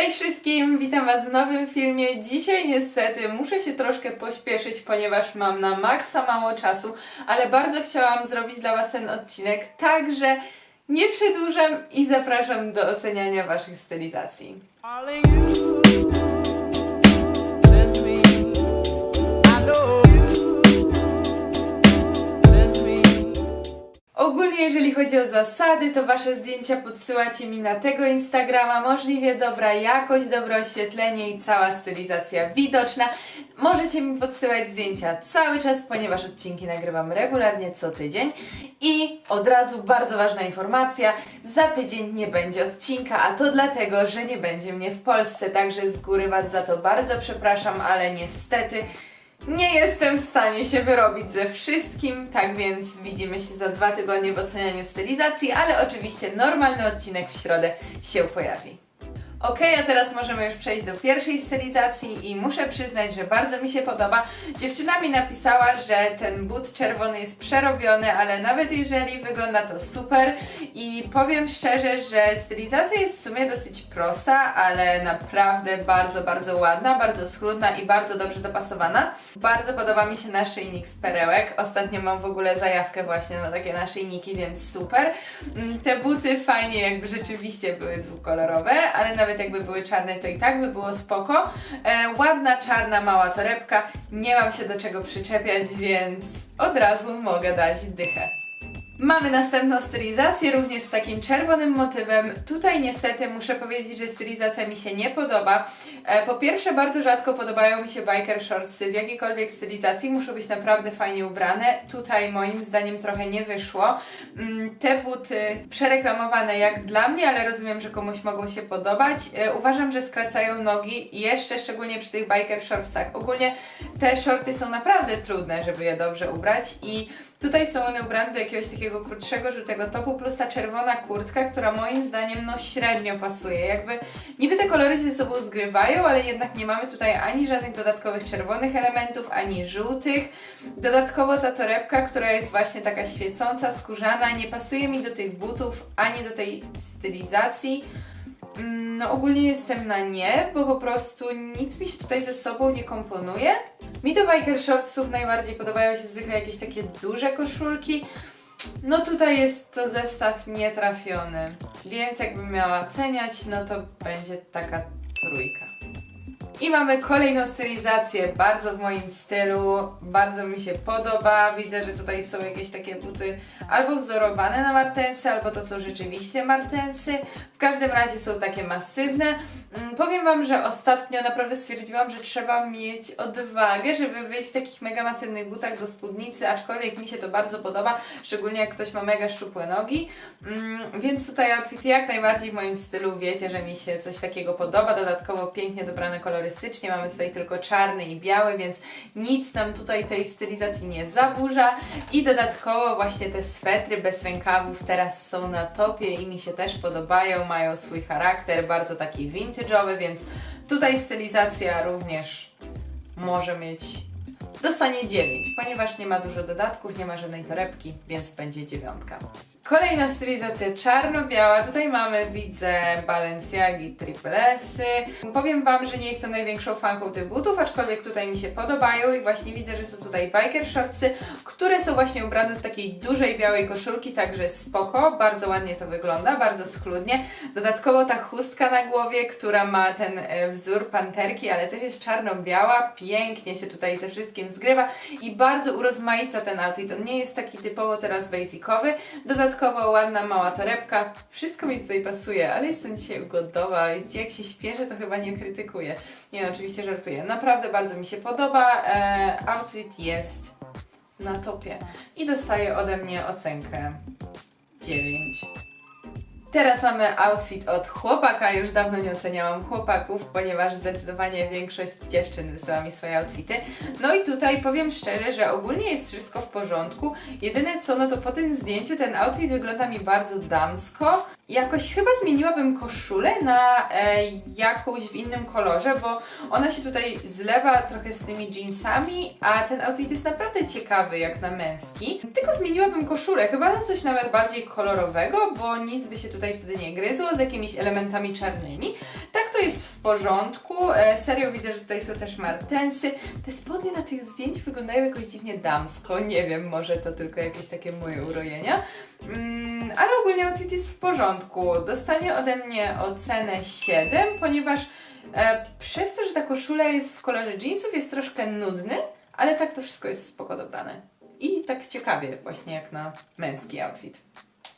Cześć wszystkim, witam Was w nowym filmie. Dzisiaj niestety muszę się troszkę pośpieszyć, ponieważ mam na maksa mało czasu, ale bardzo chciałam zrobić dla Was ten odcinek, także nie przedłużam i zapraszam do oceniania Waszych stylizacji. Ogólnie jeżeli chodzi o zasady, to Wasze zdjęcia podsyłacie mi na tego Instagrama, możliwie dobra jakość, dobre oświetlenie i cała stylizacja widoczna. Możecie mi podsyłać zdjęcia cały czas, ponieważ odcinki nagrywam regularnie co tydzień. I od razu bardzo ważna informacja, za tydzień nie będzie odcinka, a to dlatego, że nie będzie mnie w Polsce, także z góry Was za to bardzo przepraszam, ale niestety nie jestem w stanie się wyrobić ze wszystkim, tak więc widzimy się za dwa tygodnie w ocenianiu stylizacji, ale oczywiście normalny odcinek w środę się pojawi. Ok, a teraz możemy już przejść do pierwszej stylizacji i muszę przyznać, że bardzo mi się podoba. Dziewczyna mi napisała, że ten but czerwony jest przerobiony, ale nawet jeżeli wygląda to super i powiem szczerze, że stylizacja jest w sumie dosyć prosta, ale naprawdę bardzo, bardzo ładna, bardzo schludna i bardzo dobrze dopasowana. Bardzo podoba mi się naszyjnik z perełek. Ostatnio mam w ogóle zajawkę właśnie na takie naszyjniki, więc super. Mm, Te buty fajnie jakby rzeczywiście były dwukolorowe, ale nawet jakby były czarne, to i tak by było spoko. E, ładna, czarna, mała torebka. Nie mam się do czego przyczepiać, więc od razu mogę dać dychę. Mamy następną stylizację, również z takim czerwonym motywem. Tutaj niestety muszę powiedzieć, że stylizacja mi się nie podoba. E, po pierwsze, bardzo rzadko podobają mi się biker shortsy w jakiejkolwiek stylizacji. Muszą być naprawdę fajnie ubrane. Tutaj moim zdaniem trochę nie wyszło. Mm, Te buty przereklamowane jak dla mnie, ale rozumiem, że komuś mogą się podobać. E, Uważam, że skracają nogi jeszcze szczególnie przy tych biker shortsach. Ogólnie te shorty są naprawdę trudne, żeby je dobrze ubrać i Tutaj są one ubrane do jakiegoś takiego krótszego, żółtego topu, plus ta czerwona kurtka, która moim zdaniem no średnio pasuje. Jakby niby te kolory się ze sobą zgrywają, ale jednak nie mamy tutaj ani żadnych dodatkowych czerwonych elementów, ani żółtych. Dodatkowo ta torebka, która jest właśnie taka świecąca, skórzana, nie pasuje mi do tych butów, ani do tej stylizacji. Mm, No ogólnie jestem na nie, bo po prostu nic mi się tutaj ze sobą nie komponuje. Mi do biker shortsów najbardziej podobają się zwykle jakieś takie duże koszulki. No tutaj jest to zestaw nietrafiony, więc jakbym miała oceniać, no to będzie taka trójka. I mamy kolejną stylizację, bardzo w moim stylu, bardzo mi się podoba. Widzę, że tutaj są jakieś takie buty albo wzorowane na martensy, albo to są rzeczywiście martensy. W każdym razie są takie masywne. Mm, Powiem Wam, że ostatnio naprawdę stwierdziłam, że trzeba mieć odwagę, żeby wyjść w takich mega masywnych butach do spódnicy, aczkolwiek mi się to bardzo podoba, szczególnie jak ktoś ma mega szczupłe nogi. Mm, Więc tutaj outfit jak najbardziej w moim stylu, wiecie, że mi się coś takiego podoba. Dodatkowo pięknie dobrane kolorystycznie, mamy tutaj tylko czarny i biały, więc nic nam tutaj tej stylizacji nie zaburza. I dodatkowo właśnie te swetry bez rękawów teraz są na topie i mi się też podobają, mają swój charakter, bardzo taki vintage'owy, więc tutaj stylizacja również może mieć dostanie 9, ponieważ nie ma dużo dodatków, nie ma żadnej torebki, więc będzie dziewiątka. Kolejna stylizacja czarno-biała. Tutaj mamy, widzę, Balenciagi Triple S. Powiem Wam, że nie jestem największą fanką tych butów, aczkolwiek tutaj mi się podobają i właśnie widzę, że są tutaj biker shortsy, które są właśnie ubrane do takiej dużej białej koszulki, także spoko, bardzo ładnie to wygląda, bardzo schludnie. Dodatkowo ta chustka na głowie, która ma ten e, wzór panterki, ale też jest czarno-biała, pięknie się tutaj ze wszystkim zgrywa i bardzo urozmaica ten outfit. On nie jest taki typowo teraz basicowy. Dodatkowo ładna mała torebka. Wszystko mi tutaj pasuje, ale jestem dzisiaj ugodowa jak się śpieszę, to chyba nie krytykuję. Nie no, oczywiście żartuję. Naprawdę bardzo mi się podoba. E, outfit jest na topie i dostaje ode mnie ocenkę 9. Teraz mamy outfit od chłopaka. Już dawno nie oceniałam chłopaków, ponieważ zdecydowanie większość dziewczyn wysyła mi swoje outfity. No i tutaj powiem szczerze, że ogólnie jest wszystko w porządku. Jedyne co, no to po tym zdjęciu ten outfit wygląda mi bardzo damsko. Jakoś chyba zmieniłabym koszulę na e, jakąś w innym kolorze, bo ona się tutaj zlewa trochę z tymi jeansami, a ten outfit jest naprawdę ciekawy jak na męski. Tylko zmieniłabym koszulę, chyba na coś nawet bardziej kolorowego, bo nic by się tutaj wtedy nie gryzło, z jakimiś elementami czarnymi. Tak to jest w porządku. E, serio widzę, że tutaj są też martensy. Te spodnie na tych zdjęć wyglądają jakoś dziwnie damsko. Nie wiem, może to tylko jakieś takie moje urojenia. Mm, ale ogólnie outfit jest w porządku. Dostanie ode mnie ocenę 7, ponieważ e, przez to, że ta koszula jest w kolorze jeansów, jest troszkę nudny, ale tak to wszystko jest spoko dobrane. I tak ciekawie, właśnie jak na męski outfit.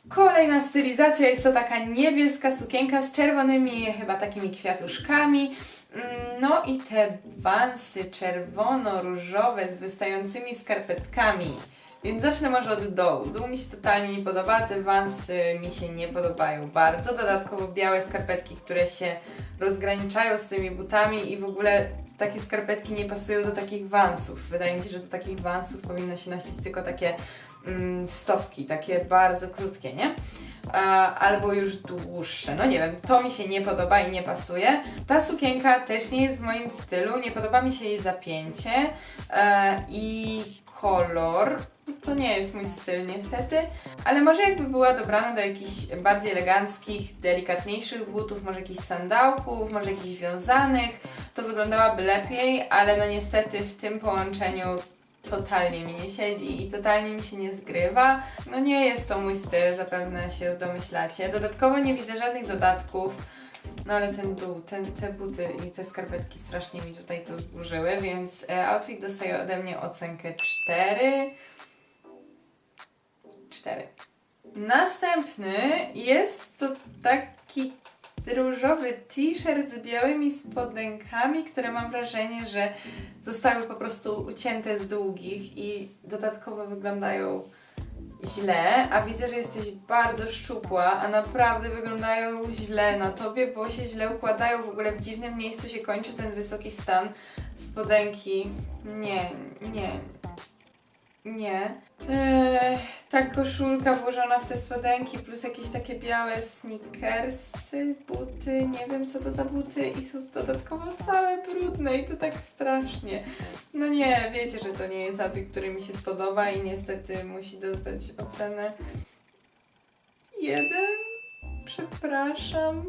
Kolejna stylizacja jest to taka niebieska sukienka z czerwonymi chyba takimi kwiatuszkami. Mm, No i te wansy czerwono-różowe z wystającymi skarpetkami. Więc zacznę może od dołu. Dół mi się totalnie nie podoba, te wansy mi się nie podobają bardzo. Dodatkowo białe skarpetki, które się rozgraniczają z tymi butami i w ogóle takie skarpetki nie pasują do takich wansów. Wydaje mi się, że do takich wansów powinno się nosić tylko takie stopki, takie bardzo krótkie, nie? Albo już dłuższe. No nie wiem, to mi się nie podoba i nie pasuje. Ta sukienka też nie jest w moim stylu, nie podoba mi się jej zapięcie e, i kolor. To nie jest mój styl niestety, ale może jakby była dobrana do jakichś bardziej eleganckich, delikatniejszych butów, może jakichś sandałków, może jakichś wiązanych, to wyglądałaby lepiej, ale no niestety w tym połączeniu totalnie mi nie siedzi i totalnie mi się nie zgrywa. No nie jest to mój styl, zapewne się domyślacie. Dodatkowo nie widzę żadnych dodatków. No ale ten dół, ten, te buty i te skarpetki strasznie mi tutaj to zburzyły, więc e, outfit dostaje ode mnie ocenkę 4. 4. Następny jest to taki różowy t-shirt z białymi spodenkami, które mam wrażenie, że zostały po prostu ucięte z długich i dodatkowo wyglądają źle, a widzę, że jesteś bardzo szczupła, a naprawdę wyglądają źle na tobie, bo się źle układają, w ogóle w dziwnym miejscu się kończy ten wysoki stan spodenki. Nie, nie, nie. Ta koszulka włożona w te spodenki plus jakieś takie białe sneakersy, buty, nie wiem co to za buty i są dodatkowo całe brudne i to tak strasznie. No nie, wiecie, że to nie jest outfit, który mi się spodoba i niestety musi dostać ocenę jeden. Przepraszam,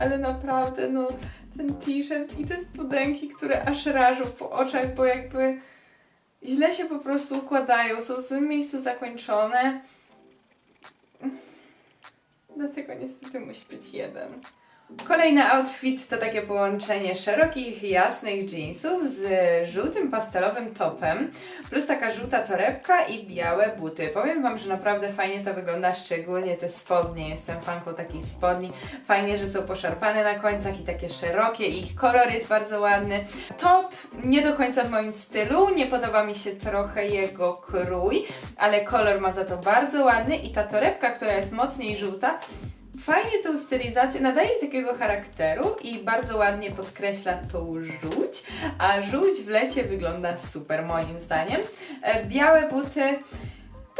ale naprawdę no ten t-shirt i te spodenki, które aż rażą po oczach, bo jakby źle się po prostu układają, są w złym miejscu zakończone. Dlatego niestety musi być jeden. Kolejny outfit to takie połączenie szerokich, jasnych jeansów z żółtym pastelowym topem, plus taka żółta torebka i białe buty. Powiem Wam, że naprawdę fajnie to wygląda, szczególnie te spodnie. Jestem fanką takich spodni. Fajnie, że są poszarpane na końcach i takie szerokie ich kolor jest bardzo ładny. Top nie do końca w moim stylu, nie podoba mi się trochę jego krój, ale kolor ma za to bardzo ładny i ta torebka, która jest mocniej żółta, Fajnie tą stylizację nadaje takiego charakteru i bardzo ładnie podkreśla tą żółć, a żółć w lecie wygląda super moim zdaniem. E, Białe buty,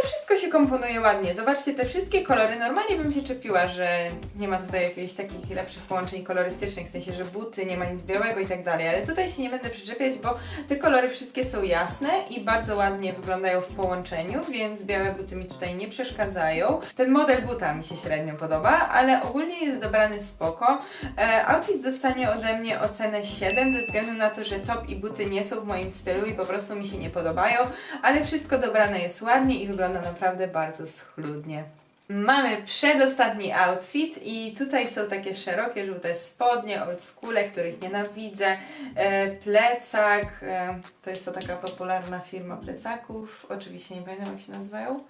wszystko się komponuje ładnie. Zobaczcie, te wszystkie kolory, normalnie bym się czepiła, że nie ma tutaj jakichś takich lepszych połączeń kolorystycznych, w sensie, że buty, nie ma nic białego i tak dalej, ale tutaj się nie będę przyczepiać, bo te kolory wszystkie są jasne i bardzo ładnie wyglądają w połączeniu, więc białe buty mi tutaj nie przeszkadzają. Ten model buta mi się średnio podoba, ale ogólnie jest dobrany spoko. E, outfit dostanie ode mnie ocenę 7 ze względu na to, że top i buty nie są w moim stylu i po prostu mi się nie podobają, ale wszystko dobrane jest ładnie i wygląda naprawdę bardzo schludnie. Mamy przedostatni outfit i tutaj są takie szerokie, żółte spodnie, oldschoole, których nienawidzę, e, plecak, e, to jest to taka popularna firma plecaków, oczywiście nie pamiętam jak się nazywają.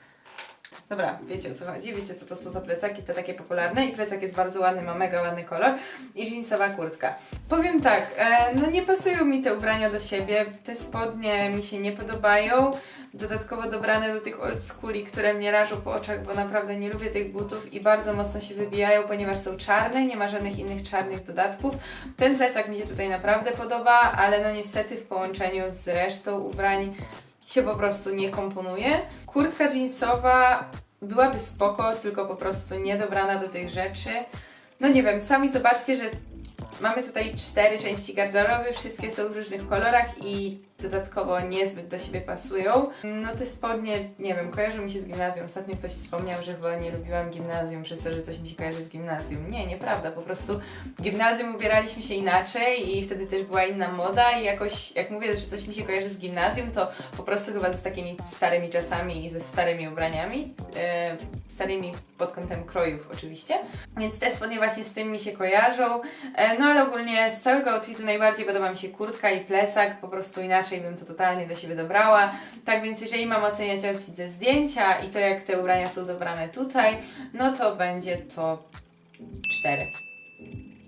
Dobra, wiecie o co chodzi, wiecie co to są za plecaki, te takie popularne i plecak jest bardzo ładny, ma mega ładny kolor i jeansowa kurtka. Powiem tak, e, no nie pasują mi te ubrania do siebie, te spodnie mi się nie podobają, dodatkowo dobrane do tych old schooli, które mnie rażą po oczach, bo naprawdę nie lubię tych butów i bardzo mocno się wybijają, ponieważ są czarne, nie ma żadnych innych czarnych dodatków. Ten plecak mi się tutaj naprawdę podoba, ale no niestety w połączeniu z resztą ubrań się po prostu nie komponuje. Kurtka jeansowa byłaby spoko, tylko po prostu nie dobrana do tych rzeczy. No nie wiem, sami zobaczcie, że mamy tutaj cztery części garderoby, wszystkie są w różnych kolorach i dodatkowo niezbyt do siebie pasują. No te spodnie, nie wiem, kojarzą mi się z gimnazjum. Ostatnio ktoś wspomniał, że chyba nie lubiłam gimnazjum przez to, że coś mi się kojarzy z gimnazjum. Nie, nieprawda, po prostu w gimnazjum ubieraliśmy się inaczej i wtedy też była inna moda i jakoś, jak mówię, że coś mi się kojarzy z gimnazjum, to po prostu chyba z takimi starymi czasami i ze starymi ubraniami, e, starymi pod kątem krojów oczywiście. Więc te spodnie właśnie z tym mi się kojarzą. E, No ale ogólnie z całego outfitu najbardziej podoba mi się kurtka i plecak, po prostu inaczej bym to totalnie do siebie dobrała. Tak więc jeżeli mam oceniać outfit ze zdjęcia i to jak te ubrania są dobrane tutaj, no to będzie to 4.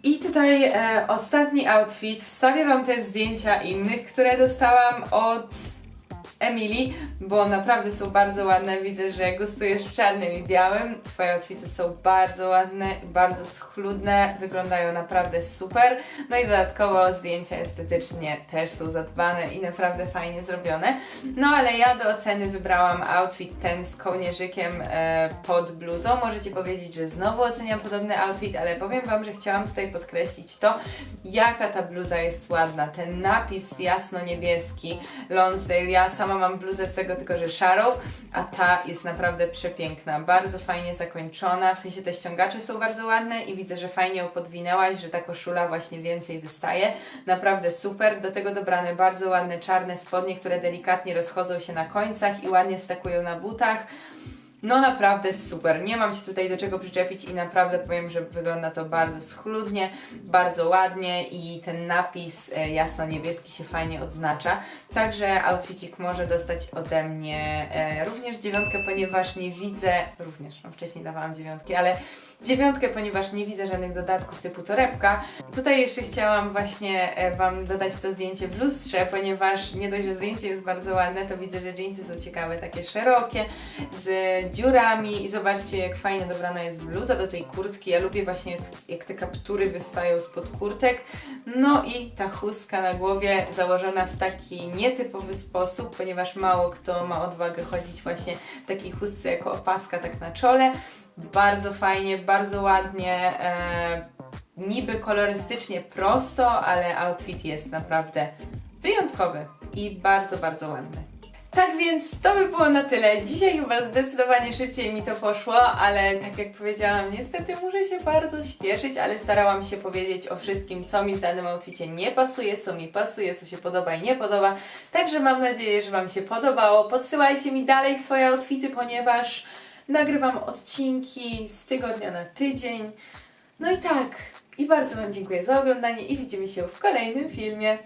I tutaj e, ostatni outfit. Wstawię Wam też zdjęcia innych, które dostałam od Emilii, bo naprawdę są bardzo ładne. Widzę, że gustujesz w czarnym i białym. Twoje outfity są bardzo ładne, bardzo schludne, wyglądają naprawdę super. No i dodatkowo zdjęcia estetycznie też są zadbane i naprawdę fajnie zrobione. No ale ja do oceny wybrałam outfit ten z kołnierzykiem e, pod bluzą. Możecie powiedzieć, że znowu oceniam podobny outfit, ale powiem Wam, że chciałam tutaj podkreślić to, jaka ta bluza jest ładna. Ten napis jasno-niebieski, Lonsdale. Ja sama mam bluzę z tego tylko, że szarą, a ta jest naprawdę przepiękna. Bardzo fajnie zakończona, w sensie te ściągacze są bardzo ładne i widzę, że fajnie ją podwinęłaś, że ta koszula właśnie więcej wystaje. Naprawdę super. Do tego dobrane bardzo ładne czarne spodnie, które delikatnie rozchodzą się na końcach i ładnie stakują na butach. No naprawdę super. Nie mam się tutaj do czego przyczepić i naprawdę powiem, że wygląda to bardzo schludnie, bardzo ładnie i ten napis e, jasno-niebieski się fajnie odznacza. Także outfitik może dostać ode mnie e, również dziewiątkę, ponieważ nie widzę, również, no wcześniej dawałam dziewiątki, ale dziewiątkę, ponieważ nie widzę żadnych dodatków typu torebka. Tutaj jeszcze chciałam właśnie e, Wam dodać to zdjęcie w lustrze, ponieważ nie dość, że zdjęcie jest bardzo ładne, to widzę, że jeansy są ciekawe, takie szerokie, z dziurami i zobaczcie jak fajnie dobrana jest bluza do tej kurtki. Ja lubię właśnie jak te kaptury wystają spod kurtek. No i ta chustka na głowie założona w taki nietypowy sposób, ponieważ mało kto ma odwagę chodzić właśnie w takiej chustce jako opaska tak na czole. Bardzo fajnie, bardzo ładnie. E, niby kolorystycznie prosto, ale outfit jest naprawdę wyjątkowy i bardzo, bardzo ładny. Tak więc to by było na tyle. Dzisiaj chyba zdecydowanie szybciej mi to poszło, ale tak jak powiedziałam, niestety muszę się bardzo śpieszyć, ale starałam się powiedzieć o wszystkim, co mi w danym outficie nie pasuje, co mi pasuje, co się podoba i nie podoba. Także mam nadzieję, że Wam się podobało. Podsyłajcie mi dalej swoje outfity, ponieważ nagrywam odcinki z tygodnia na tydzień. No i tak. I bardzo Wam dziękuję za oglądanie i widzimy się w kolejnym filmie.